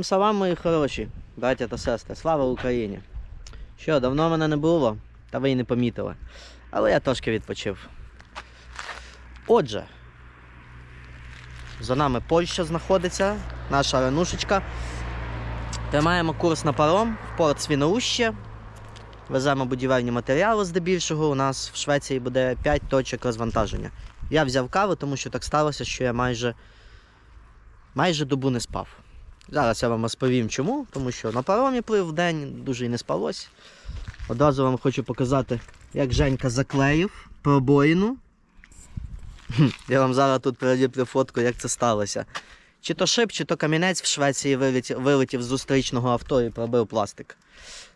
Всім салам, мої хороші, браття та сестри, слава Україні! Що, давно мене не було, та ви і не помітили. Але я трошки відпочив. Отже, за нами Польща знаходиться, наша ренушечка. Тримаємо курс на паром в порт Свіноуще. Веземо будівельні матеріали здебільшого. У нас в Швеції буде 5 точок розвантаження. Я взяв каву, тому що так сталося, що я майже, майже добу не спав. Зараз я вам розповім чому, тому що на паромі плив в день, дуже і не спалось. Одразу вам хочу показати, як Женька заклеїв пробоїну. Я вам зараз тут приліплю фотку, як це сталося. Чи то шип, чи то камінець в Швеції вилетів, вилетів з зустрічного авто і пробив пластик.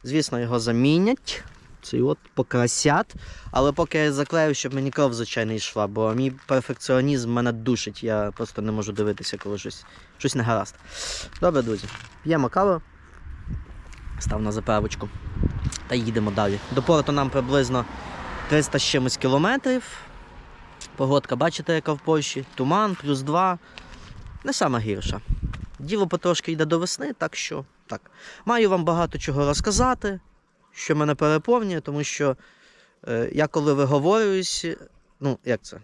Звісно, його замінять. Цей от покрасять. Але поки я заклею, щоб мені кров звичайно йшла, бо мій перфекціонізм мене душить. Я просто не можу дивитися, коли щось, щось не гаразд. Добре, друзі, п'ємо каву. Став на заправочку. Та їдемо далі. До порту нам приблизно 300 з чимось кілометрів. Погодка, бачите, яка в Польщі. Туман, плюс 2. Не сама гірша. Діло потрошки йде до весни, так що так. Маю вам багато чого розказати, що мене переповнює, тому що е, я коли виговорююсь, ну, як це?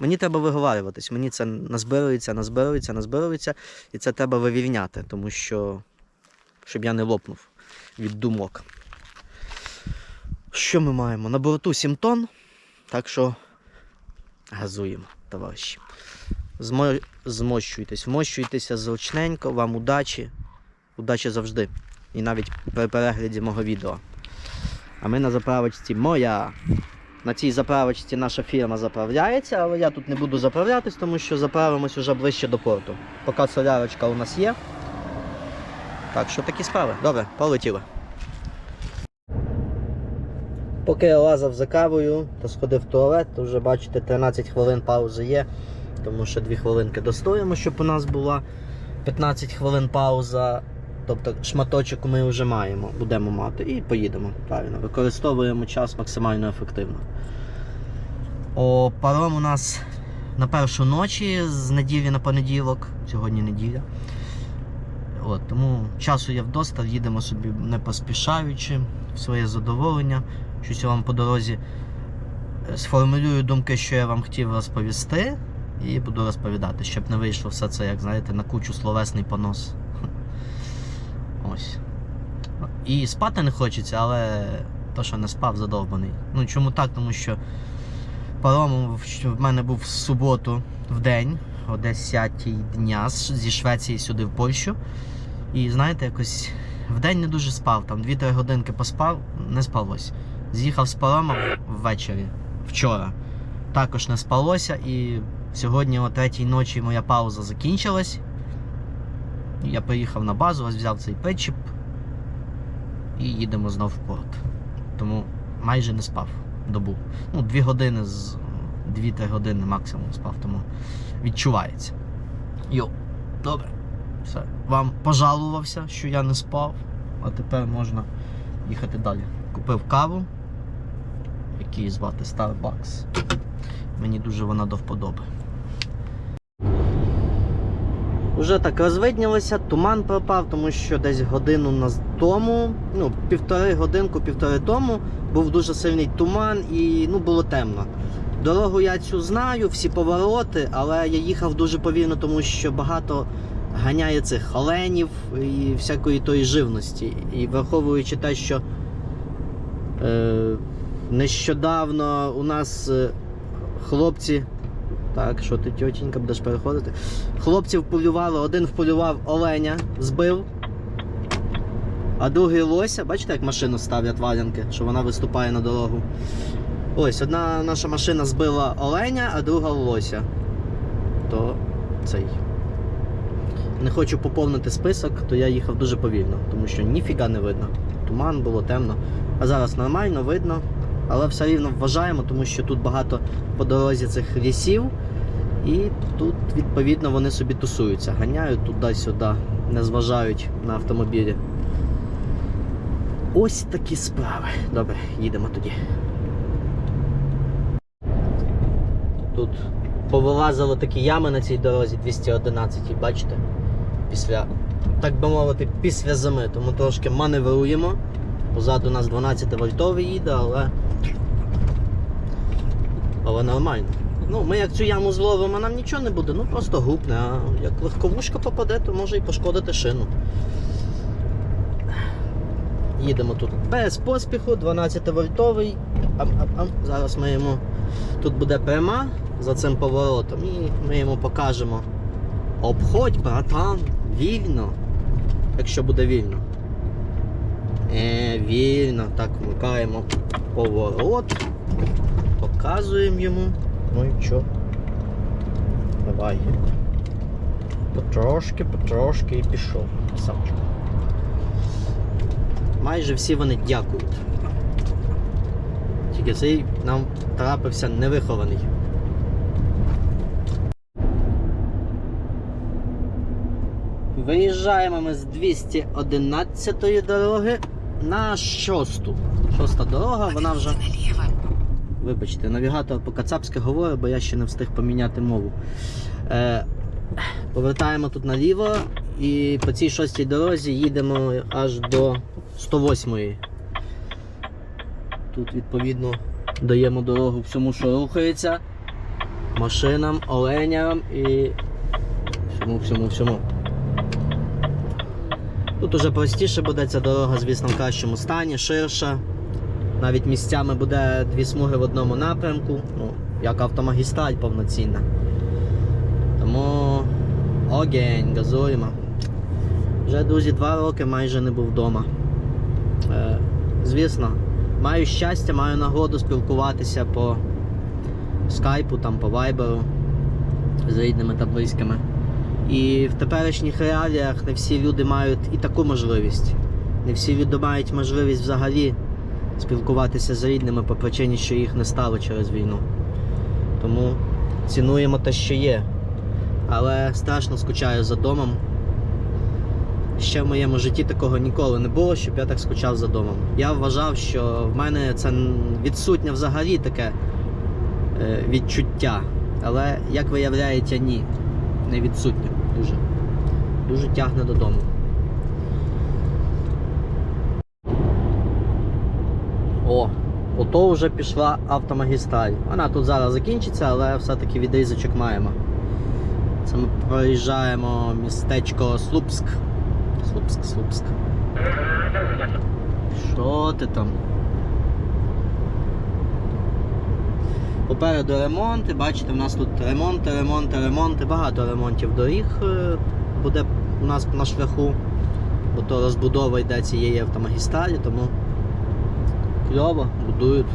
Мені треба виговарюватись, мені це назбирується, назбирується, назбирується, і це треба вивільняти, тому що щоб я не лопнув від думок. Що ми маємо? На борту 7 тонн, так що газуємо, товариші. Змо... Змощуйтесь, вмощуйтеся зручненько, вам удачі. Удачі завжди. І навіть при перегляді мого відео. А ми на заправочці моя. На цій заправочці наша фірма заправляється, але я тут не буду заправлятись, тому що заправимось уже ближче до порту. Поки солярочка у нас є. Так що такі справи. Добре, полетіли. Поки я лазав за кавою та сходив в туалет, то вже бачите, 13 хвилин паузи є. Тому що 2 хвилинки достоїмо, щоб у нас була 15 хвилин пауза. Тобто шматочок ми вже маємо, будемо мати і поїдемо. Правильно, використовуємо час максимально ефективно. О, паром у нас на першу ночі з неділі на понеділок. Сьогодні неділя. От, тому часу є вдосталь, їдемо собі не поспішаючи, в своє задоволення. Щось я вам по дорозі е, сформулюю думки, що я вам хотів розповісти, і буду розповідати, щоб не вийшло все це, як знаєте, на кучу словесний понос. Ось. І спати не хочеться, але то, що не спав, задовбаний. Ну чому так? Тому що паром в- мене був в суботу в день, о 10 дня зі Швеції сюди в Польщу. І знаєте, якось в день не дуже спав, там 2-3 годинки поспав, не спалось. З'їхав з парома ввечері, вчора. Також не спалося, і сьогодні о третій ночі моя пауза закінчилась. Я поїхав на базу, ось взяв цей печіп і їдемо знов в порт. Тому майже не спав добу. Ну, 2 години з 2-3 години максимум спав, тому відчувається. Йо, добре. Все. Вам пожалувався, що я не спав, а тепер можна їхати далі. Купив каву, який звати Starbucks. Мені дуже вона до вподоби. Уже так розвиднілося, туман пропав, тому що десь годину нас тому, ну, півтори годинку, півтори тому був дуже сильний туман і ну, було темно. Дорогу я цю знаю, всі повороти, але я їхав дуже повільно, тому що багато ганяє цих оленів і всякої тої живності. І враховуючи те, що е, нещодавно у нас е, хлопці. Так, що ти, тьотенька, будеш переходити? Хлопців полювали, один вполював оленя, збив, а другий лося. Бачите, як машину ставлять валянки, що вона виступає на дорогу. Ось, одна наша машина збила оленя, а друга лося. То цей. Не хочу поповнити список, то я їхав дуже повільно, тому що ніфіга не видно. Туман було темно. А зараз нормально видно, але все рівно вважаємо, тому що тут багато по дорозі цих лісів. І тут, відповідно, вони собі тусуються, ганяють туди-сюди, не зважають на автомобілі. Ось такі справи. Добре, їдемо тоді. Тут повилазили такі ями на цій дорозі 211, бачите? Після так би мовити, після зими, тому трошки маневруємо. Позаду у нас 12 вольтовий їде, але. Але нормально. Ну, ми як цю яму зловимо, нам нічого не буде, ну просто гупне, а як легковушка попаде, то може і пошкодити шину. Їдемо тут без поспіху, 12 вольтовий. Ам-ам-ам. Зараз ми йому. Тут буде пряма за цим поворотом, і ми йому покажемо. Обходь, братан, вільно. Якщо буде вільно. Е, вільно. Так, вмикаємо поворот. Показуємо йому. Ну і що? Давай. Потрошки, потрошки і пішов. Красавчик. Майже всі вони дякують. Тільки цей нам трапився невихований. Виїжджаємо ми з 211 дороги на шосту. Шоста дорога, вона вже. Вибачте, навігатор по-кацапськи говорить, бо я ще не встиг поміняти мову. Е, повертаємо тут наліво і по цій шостій дорозі їдемо аж до 108-ї. Тут, відповідно, даємо дорогу всьому, що рухається. Машинам, оленям і всьому, всьому, всьому. Тут уже простіше буде ця дорога, звісно, в кращому стані, ширша. Навіть місцями буде дві смуги в одному напрямку, ну, як автомагістраль повноцінна. Тому огень, газуємо. Вже, друзі, два роки майже не був вдома. Е, звісно, маю щастя, маю нагоду спілкуватися по скайпу, там, по вайберу з рідними та близькими. І в теперішніх реаліях не всі люди мають і таку можливість. Не всі люди мають можливість взагалі спілкуватися з рідними по причині, що їх не стало через війну. Тому цінуємо те, що є. Але страшно скучаю за домом. Ще в моєму житті такого ніколи не було, щоб я так скучав за домом. Я вважав, що в мене це відсутнє взагалі таке е, відчуття. Але, як виявляється, ні. Не відсутнє. Дуже. Дуже тягне додому. О, ото вже пішла автомагістраль. Вона тут зараз закінчиться, але все-таки відрізочок маємо. Це ми проїжджаємо містечко Слупськ. Слупськ, Слупськ. Що ти там? Попереду ремонти, бачите, в нас тут ремонти, ремонти, ремонти, багато ремонтів доріг е, буде у нас на шляху, бо то розбудова йде цієї автомагістралі, тому кльово, будують.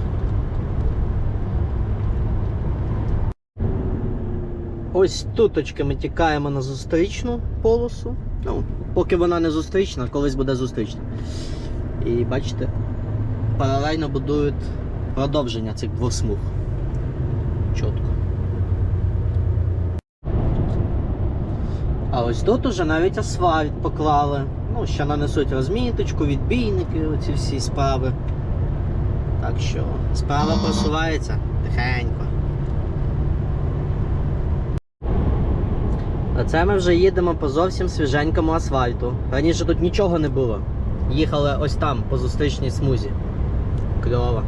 Ось туточки ми тікаємо на зустрічну полосу. Ну, поки вона не зустрічна, колись буде зустрічна. І бачите, паралельно будують продовження цих двох смуг. Чітко. А ось тут уже навіть асфальт поклали. Ну, ще нанесуть розміточку, відбійники, оці всі справи. Так що справа просувається тихенько. А це ми вже їдемо по зовсім свіженькому асфальту. Раніше тут нічого не було. Їхали ось там, по зустрічній смузі. Кльово.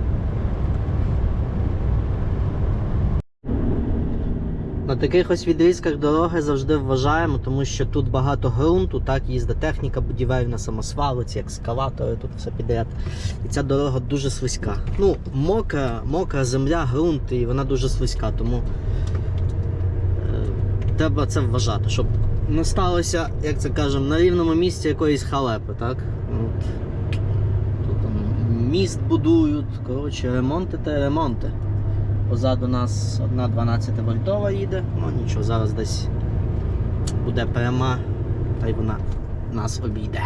На таких ось відрізках дороги завжди вважаємо, тому що тут багато ґрунту, так, їздить техніка будівельна, самосвалиці, екскаватори, тут все підряд. І ця дорога дуже слизька. Ну, мокра, мокра земля, ґрунт, і вона дуже слизька, тому е, треба це вважати, щоб не сталося, як це кажемо, на рівному місці якоїсь халепи, так? От. Тут там міст будують, коротше, ремонти та ремонти. Позаду нас одна 12 вольтова їде, ну нічого, зараз десь буде пряма, та й вона нас обійде.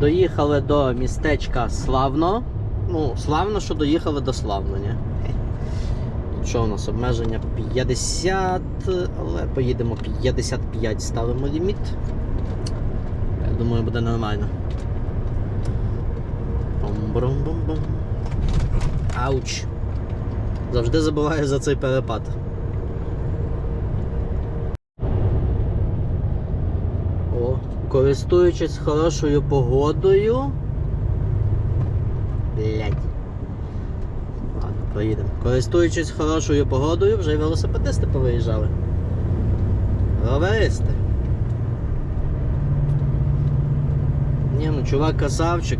Доїхали до містечка Славно. Ну, славно, що доїхали до Славно. Тут що у нас обмеження 50, але поїдемо 55, ставимо ліміт. Я думаю, буде нормально. Брум-бум-бум. Ауч. Завжди забуваю за цей перепад. О, користуючись хорошою погодою. Блять. Ладно, поїдемо. Користуючись хорошою погодою, вже й велосипедисти повиїжджали. Роверисти. Ні, ну чувак красавчик.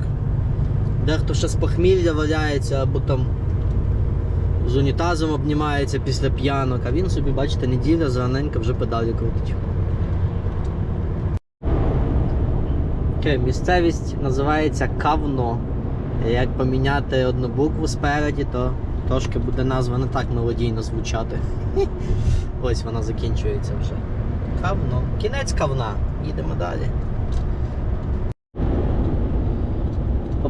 Дехто ще з похмілля валяється або там з унітазом обнімається після п'янок, а він собі, бачите, неділя зраненько вже педалі крутить. Окей, місцевість називається Кавно. Як поміняти одну букву спереді, то трошки буде назва не так мелодійно звучати. Ось вона закінчується вже. Кавно. Кінець кавна. Їдемо далі.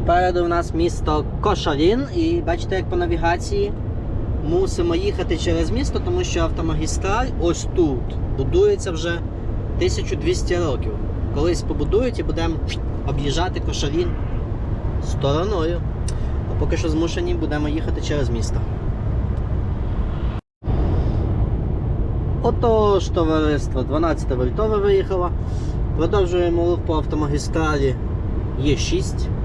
Попереду у нас місто Кошарін, і бачите, як по навігації мусимо їхати через місто, тому що автомагістраль ось тут будується вже 1200 років. Колись побудують і будемо об'їжджати Кошарін стороною. А поки що змушені будемо їхати через місто. Отож, товариство, 12 вольтове виїхало. Продовжуємо рух по автомагістралі Є6.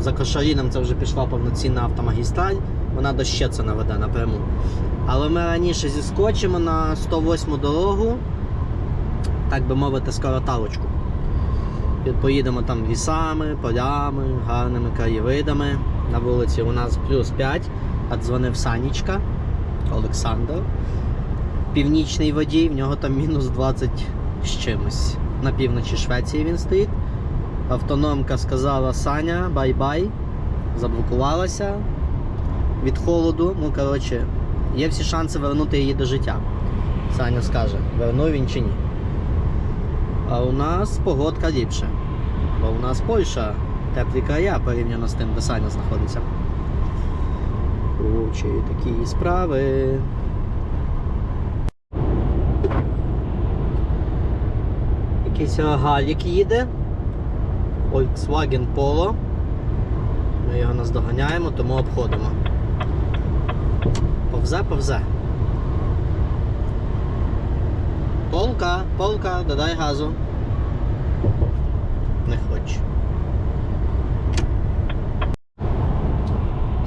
За Кошаріном це вже пішла повноцінна автомагістраль. Вона до Щецина веде напряму. Але ми раніше зіскочимо на 108 дорогу, так би мовити, скороталочку. Поїдемо там лісами, полями, гарними краєвидами. На вулиці у нас плюс 5. Подзвонив Санічка Олександр. Північний водій, в нього там мінус 20 з чимось. На півночі Швеції він стоїть. Автономка сказала Саня, бай-бай. Заблокувалася від холоду. Ну, коротше, є всі шанси вернути її до життя. Саня скаже, вернув він чи ні. А у нас погодка ліпше. Бо у нас Польща теплі края порівняно з тим, де Саня знаходиться. Коротше, такі справи. Якийсь рогалік їде. Volkswagen Polo. Ми його наздоганяємо, тому обходимо. Повзе, повзе. Полка, полка, додай газу. Не хоче.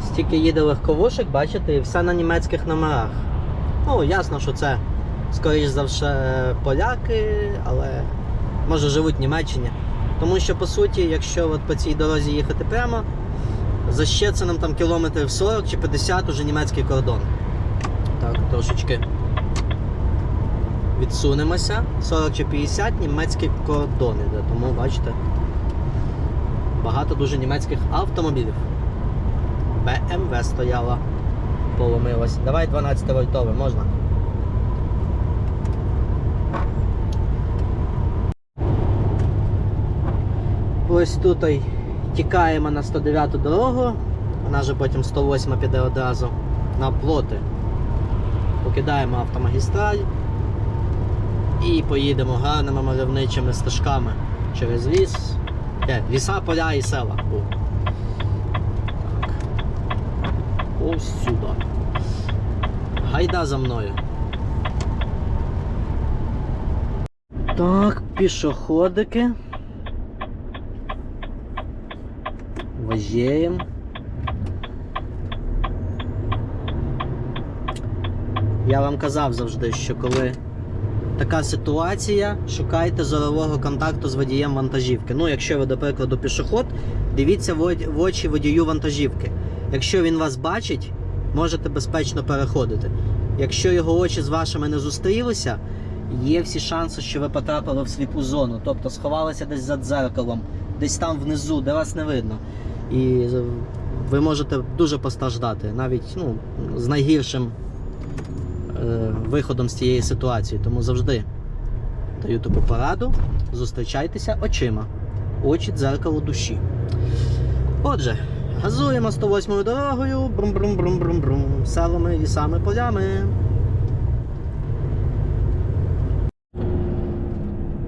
Стільки їде легковушек, бачите, і все на німецьких номерах. Ну, ясно, що це, скоріш за все, поляки, але може живуть в Німеччині. Тому що, по суті, якщо от по цій дорозі їхати прямо, за Щецином там кілометрів 40 чи 50 уже німецький кордон. Так, трошечки відсунемося. 40 чи 50 німецький кордон іде. Тому бачите, багато дуже німецьких автомобілів. BMW стояла, поломилась. Давай 12 вольтове, можна. Ось тут й тікаємо на 109 дорогу, вона же потім 108 піде одразу на плоти. Покидаємо автомагістраль і поїдемо гарними мальовничими стежками через ліс. Е, ліса, поля і села. О. Так. Ось сюди. Гайда за мною. Так, пішоходики. Вожеєм. Я вам казав завжди, що коли така ситуація, шукайте зорового контакту з водієм вантажівки. Ну, якщо ви, до прикладу, пішоход, дивіться в очі водію вантажівки. Якщо він вас бачить, можете безпечно переходити. Якщо його очі з вашими не зустрілися, є всі шанси, що ви потрапили в сліпу зону, тобто сховалися десь за дзеркалом, десь там внизу, де вас не видно. І ви можете дуже постраждати, навіть ну, з найгіршим е, виходом з цієї ситуації. Тому завжди даю таку пораду. Зустрічайтеся очима. Очі дзеркало душі. Отже, газуємо 108 дорогою, брум-брум-брум-брум-брум, селами, лісами, полями.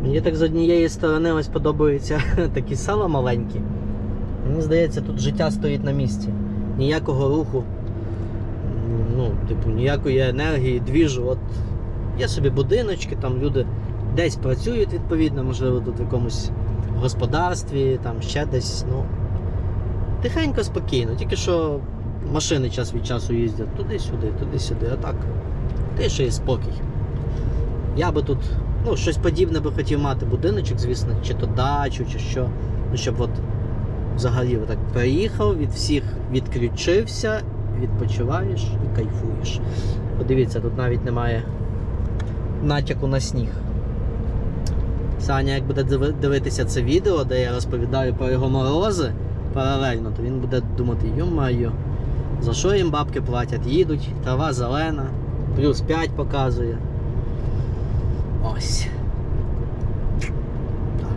Мені так з однієї сторони ось подобаються такі села маленькі. Мені здається, тут життя стоїть на місці. Ніякого руху, ну, типу, ніякої енергії, двіжу. От є собі будиночки, там люди десь працюють відповідно, можливо, тут в якомусь господарстві, там ще десь, ну. Тихенько, спокійно. Тільки що машини час від часу їздять туди-сюди, туди-сюди, а так. Тише і спокій. Я би тут, ну, щось подібне би хотів мати будиночок, звісно, чи то дачу, чи що. Ну, щоб от взагалі отак приїхав, від всіх відключився, відпочиваєш і кайфуєш. Подивіться, тут навіть немає натяку на сніг. Саня, як буде дивитися це відео, де я розповідаю про його морози паралельно, то він буде думати, йо-майо, за що їм бабки платять? Їдуть, трава зелена, плюс 5 показує. Ось. Так.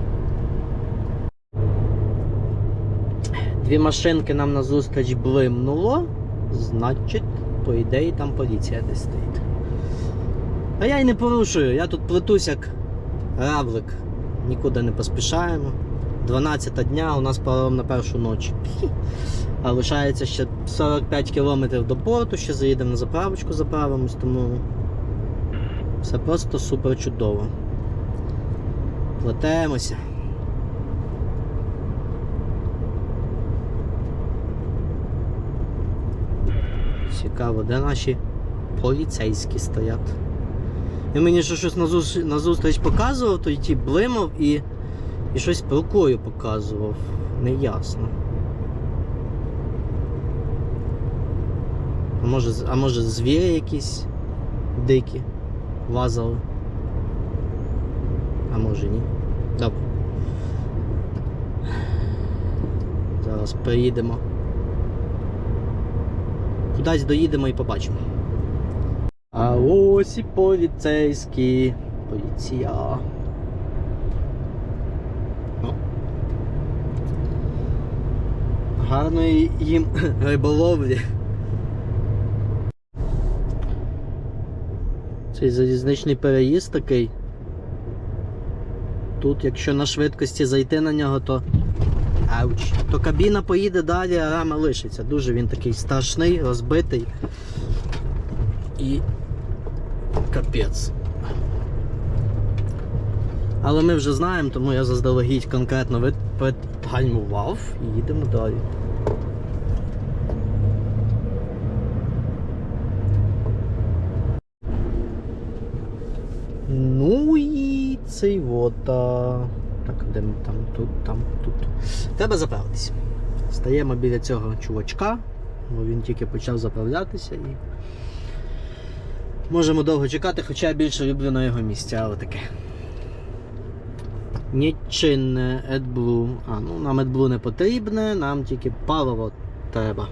Дві машинки нам назустріч блимнуло, значить, по ідеї там поліція десь стоїть. А я й не порушую, я тут плетусь як равлик. Нікуди не поспішаємо. 12 дня у нас паром на першу ніч. А лишається ще 45 кілометрів до порту, ще заїдемо на заправочку, заправимось, тому все просто супер чудово. Плетемося. Цікаво, де наші поліцейські стоять. І мені ще щось назус- назустріч показував, то й ті блимав і, і щось рукою показував. Неясно. А може, а може звірі якісь дикі лазали? А може ні. Добре. Зараз приїдемо. Кудись доїдемо і побачимо. А ось і поліцейські. Поліція. О. Гарної їм риболовлі. Цей залізничний переїзд такий. Тут, якщо на швидкості зайти на нього, то. Ауч. То кабіна поїде далі, а рама лишиться. Дуже він такий страшний, розбитий. І Капець. Але ми вже знаємо, тому я заздалегідь конкретно підгальмував і їдемо далі. Ну і цей вот. А... Так, де ми там, тут, там, тут. Треба заправитися. Стаємо біля цього чувачка, бо він тільки почав заправлятися і. Можемо довго чекати, хоча я більше люблю на його місці, але таке. Нічинне AdBlue. А, ну нам AdBlue не потрібне, нам тільки паливо треба.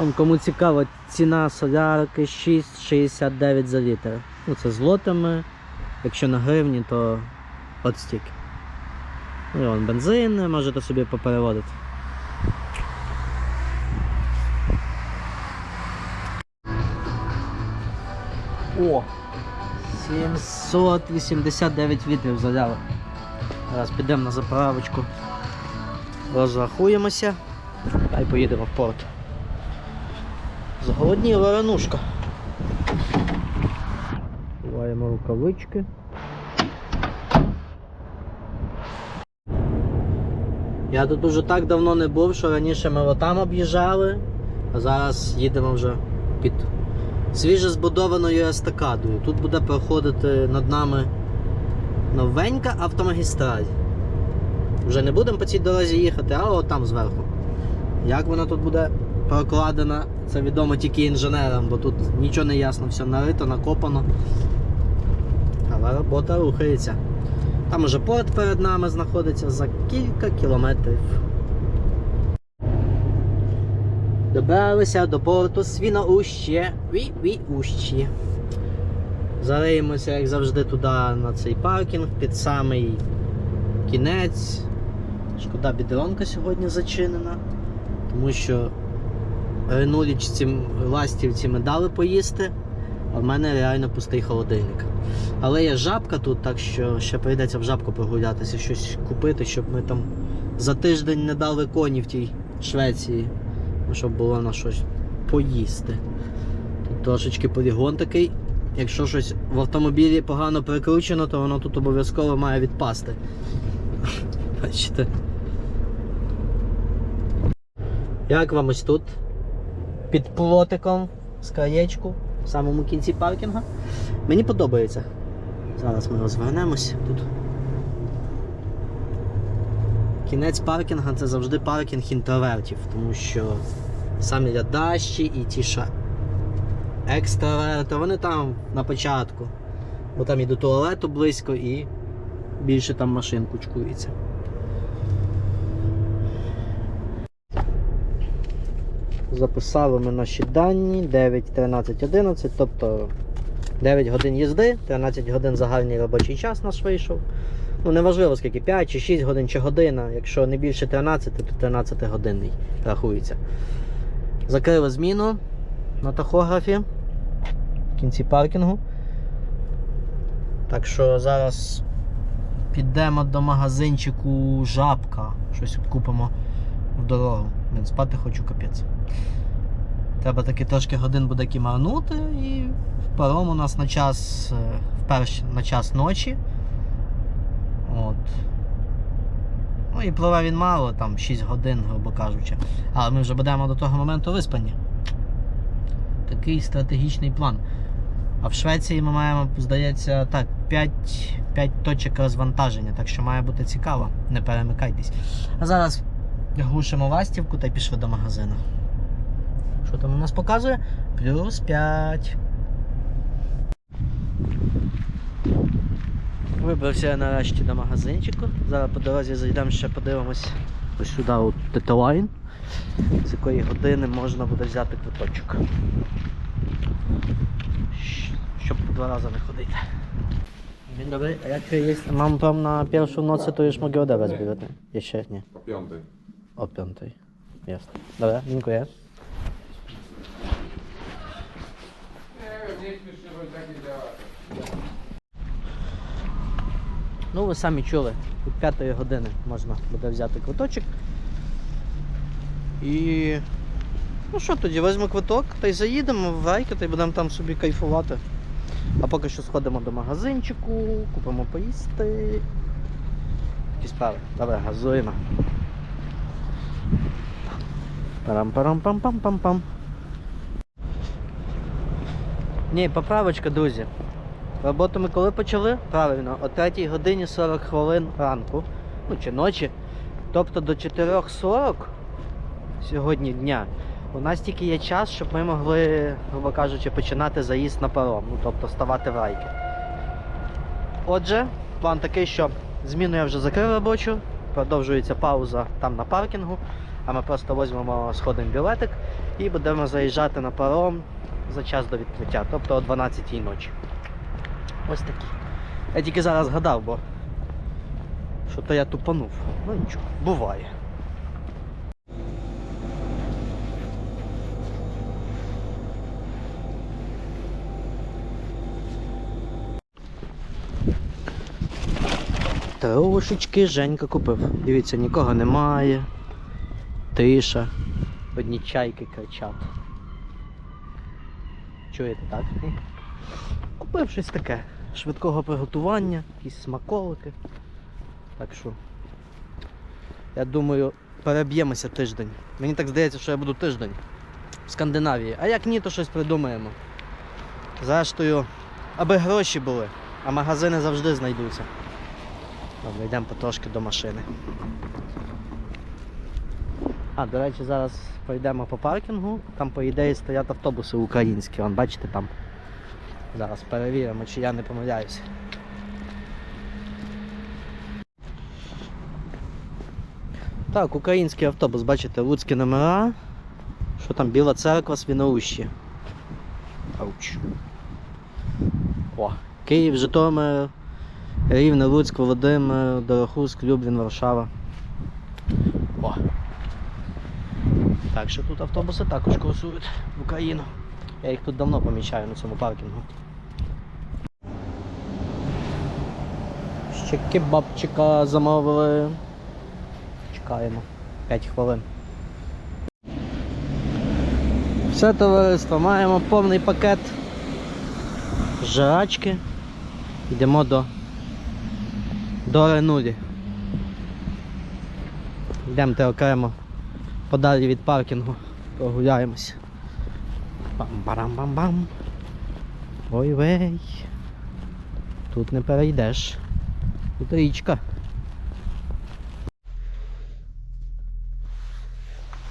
Он, кому цікаво, ціна солярки 6,69 за літр. Ну це злотами. Якщо на гривні, то от стільки. Ну і он бензин, можете собі попереводити. О! 789 літрів заляли. Зараз підемо на заправочку. Розрахуємося. Та поїдемо в порт. Зголодніла ранушка. Ховаємо рукавички. Я тут уже так давно не був, що раніше ми отам об'їжджали, а зараз їдемо вже під свіже збудованою естакадою. Тут буде проходити над нами новенька автомагістраль. Вже не будемо по цій дорозі їхати, а от там зверху. Як вона тут буде прокладена, це відомо тільки інженерам, бо тут нічого не ясно, все нарито, накопано. Але робота рухається. Там уже порт перед нами знаходиться за кілька кілометрів. Добралися до порту Свіноуще. Ві-ві-ущі. Зариємося, як завжди, туди на цей паркінг під самий кінець. Шкода, бідронка сьогодні зачинена, тому що Ренулічці ластівці ми дали поїсти. А в мене реально пустий холодильник. Але є жабка тут, так що ще прийдеться в жабку прогулятися, щось купити, щоб ми там за тиждень не дали коні в тій Швеції. Ну, щоб було на щось поїсти. Тут трошечки полігон такий. Якщо щось в автомобілі погано прикручено, то воно тут обов'язково має відпасти. Бачите? Як вам ось тут? Під плотиком з краєчку в самому кінці паркінгу. Мені подобається. Зараз ми розвернемось тут. Кінець паркінга це завжди паркінг інтровертів, тому що самі рядащі і ті що екстраверти, вони там на початку. Бо там і до туалету близько і більше там машин кучкується. Записали ми наші дані 9, 13, 11, тобто 9 годин їзди, 13 годин загальний робочий час наш вийшов. Ну, неважливо скільки, 5 чи 6 годин чи година. Якщо не більше 13, то 13 годинний рахується. Закрили зміну на тахографі в кінці паркінгу. Так що зараз підемо до магазинчику жабка. Щось купимо в дорогу. Блін, спати хочу капець. Треба таки трошки годин буде кімарнути і в паром у нас на час, е, вперше на час ночі. От. Ну і пливе він мало, там 6 годин, грубо кажучи. Але ми вже будемо до того моменту виспані. Такий стратегічний план. А в Швеції ми маємо, здається, так, 5, 5 точок розвантаження, так що має бути цікаво, не перемикайтесь. А зараз глушимо ластівку та пішли до магазину. Що там у нас показує? Плюс 5. Вибрався я нарешті до магазинчику. Зараз по дорозі зайдемо ще подивимось ось сюди у Тетелайн, з якої години можна буде взяти квиточок. Щоб по два рази не ходити. Dzień dobry, jak jest, mam tam na pierwszą noc, to już mogę odebrać biletę? Jeszcze nie. O piątej. O piątej. Jest. Dobra, dziękuję. Ну, ви самі чули, від п'ятої години можна буде взяти квиточок. І. Ну що тоді, візьмемо квиток та й заїдемо в райки та й будемо там собі кайфувати. А поки що сходимо до магазинчику, купимо поїсти. Такі справи. Добре, газуємо. Парам-парам-пам-пам-пам-пам. Ні, поправочка, друзі. Роботу ми коли почали? Правильно, о 3 годині 40 хвилин ранку, ну чи ночі. Тобто до 4.40 сьогодні дня у нас тільки є час, щоб ми могли, грубо кажучи, починати заїзд на паром, ну тобто ставати в райки. Отже, план такий, що зміну я вже закрив робочу, продовжується пауза там на паркінгу, а ми просто візьмемо сходимо білетик і будемо заїжджати на паром за час до відкриття, тобто о 12 ночі. Ось такі. Я тільки зараз згадав, бо що то я тупанув. Ну нічого, буває. Трошечки Женька купив. Дивіться, нікого немає. Тиша. Одні чайки кричать. Чуєте, так? Купив щось таке. Швидкого приготування, якісь смаколики. Так що. Я думаю, переб'ємося тиждень. Мені так здається, що я буду тиждень в Скандинавії. А як ні, то щось придумаємо. Зрештою, аби гроші були, а магазини завжди знайдуться. Добре, йдемо потрошки до машини. А, до речі, зараз пройдемо по паркінгу. Там, по ідеї, стоять автобуси українські. Вон, бачите там. Зараз перевіримо, чи я не помиляюся. Так, український автобус, бачите, луцькі номера. Що там, Біла церква, Свіноущі. Ауч. О, Київ, Житомир, Рівне, Луцьк, Володимир, Дорохуськ, Люблін, Варшава. О. Так що тут автобуси також курсують в Україну. Я їх тут давно помічаю на цьому паркінгу. Ще кебабчика замовили. Чекаємо 5 хвилин. Все товариство, маємо повний пакет жрачки. Йдемо до, до Ренулі. Йдемте окремо подалі від паркінгу. Прогуляємось. Бам-барам-бам-бам. Ой вей. Тут не перейдеш. Тут річка.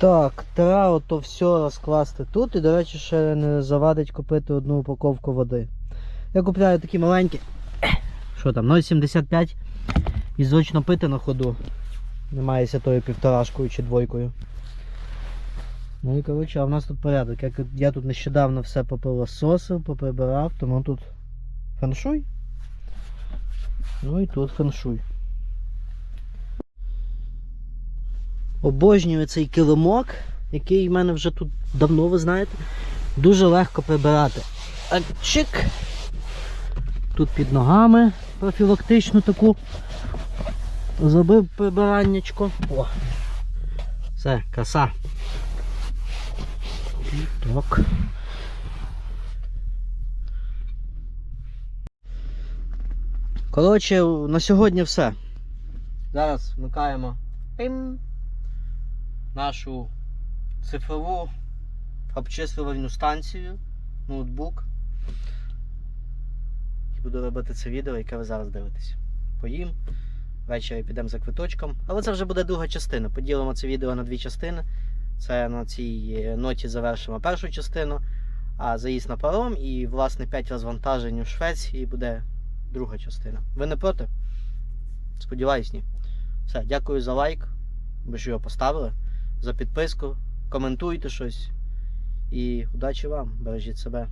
Так, треба то все розкласти тут і, до речі, ще не завадить купити одну упаковку води. Я купляю такі маленькі. Що там, 0,75 і зручно пити на ходу. Немає тою півторашкою чи двойкою. Ну і коротше, а в нас тут порядок. Як я тут нещодавно все попилососив, поприбирав, тому тут феншуй. Ну і тут феншуй. Обожнюю цей килимок, який в мене вже тут давно, ви знаєте. Дуже легко прибирати. А чик. Тут під ногами профілактичну таку. Зробив прибираннячко. О! Все, краса. Так. Коротше, на сьогодні все. Зараз вмикаємо пим, нашу цифрову обчислювальну станцію, ноутбук. І буду робити це відео, яке ви зараз дивитесь. Поїм. Ввечері підемо за квиточком. Але це вже буде друга частина. Поділимо це відео на дві частини. Це на цій е, ноті завершимо першу частину, а заїзд на паром і, власне, 5 розвантажень у Швеції буде друга частина. Ви не проти? Сподіваюсь, ні. Все, дякую за лайк, ви що його поставили, за підписку, коментуйте щось. І удачі вам, бережіть себе.